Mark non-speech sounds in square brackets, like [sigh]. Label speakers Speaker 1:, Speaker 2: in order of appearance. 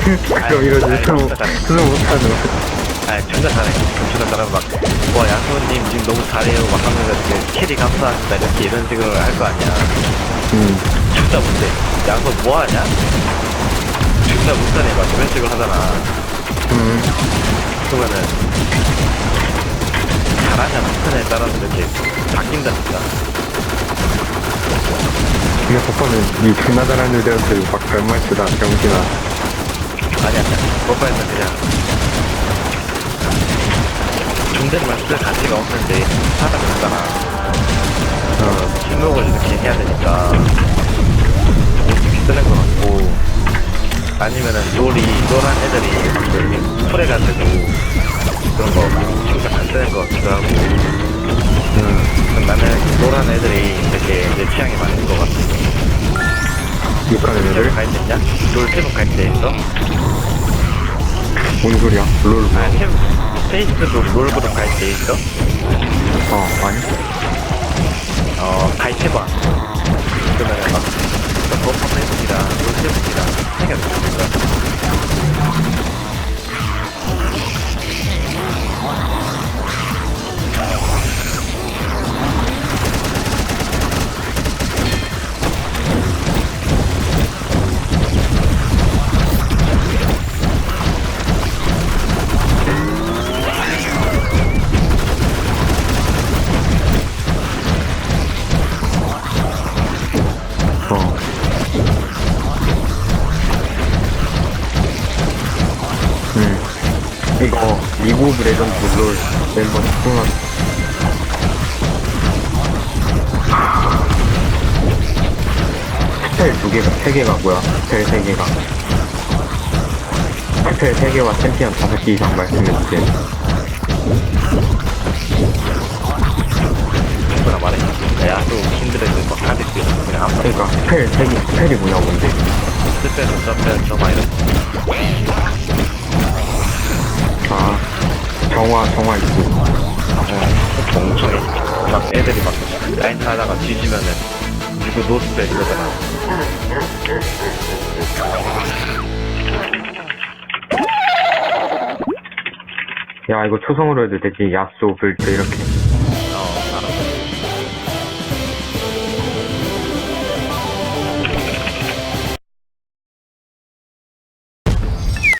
Speaker 1: [laughs] 그럼 이러지.
Speaker 2: 아이,
Speaker 1: 수능,
Speaker 2: 진짜 잘해.
Speaker 1: 수능 못하죠.
Speaker 2: 아 존나 잘해 존나 잘하고 막와 양소님 지금 너무 잘해요 막 하면서 이렇게 캐리 감사합니다 이렇게 이런 식으로 할 거 아니야
Speaker 1: 음.
Speaker 2: 존나 못해 양소 뭐하냐? 존나 못하네 막 이런 식으로 하잖아
Speaker 1: 음.
Speaker 2: 그러면은 잘하냐 못하냐에 따라서 이렇게 바뀐다 진짜
Speaker 1: 근데 오빠는 이 잘하는 애들한테 막 별말 쓰다, 병신아.
Speaker 2: 아니야 오빠는 그냥 존댓말 쓸 가치가 없는데 하다 보잖아
Speaker 1: 어.
Speaker 2: 신곡을 이렇게 해야 되니까 이렇게 쓰는 것 같고 아니면은 롤이 롤한 애들이 막 이렇게 쿨해가지고 그런 거 신경 안 쓰는 것 같기도 하고
Speaker 1: 음.
Speaker 2: 나는 롤한 애들이 이렇게 내 취향에 맞는 것 같아
Speaker 1: 욕하는 애들?
Speaker 2: 갈때 있냐? 롤 세븐 갈때 있어?
Speaker 1: 뭔 소리야? 롤.
Speaker 2: 아 세븐 페이스도 롤 그룹 갈때 있어?
Speaker 1: 어, 아니?
Speaker 2: 어 가입해봐 그러면은 막 버퍼맨이랑 롤 세븐이랑 생겨날
Speaker 1: 이거, 리그 오브 레전드 롤 멤버 특징은 스펠 두 개가, 세 개가 뭐야? 스펠 세 개가. 스펠 세 개와 챔피언 다섯 개 이상 말씀해 주세요.
Speaker 2: 누구나 말해 야또 힘들어서 막 있어 그냥 아무나
Speaker 1: 그러니까 스펠 세 개, 스펠이 뭐냐, 뭔데?
Speaker 2: 스페서 저페 저막 이런
Speaker 1: 아, 정화, 정화 있고.
Speaker 2: 어, 멍청해 막 애들이 막 라인 타다가 뒤지면은 누구 노스펠 이러잖아
Speaker 1: 야, 이거 초성으로 해도 되지. 야쏘, 불트, 이렇게.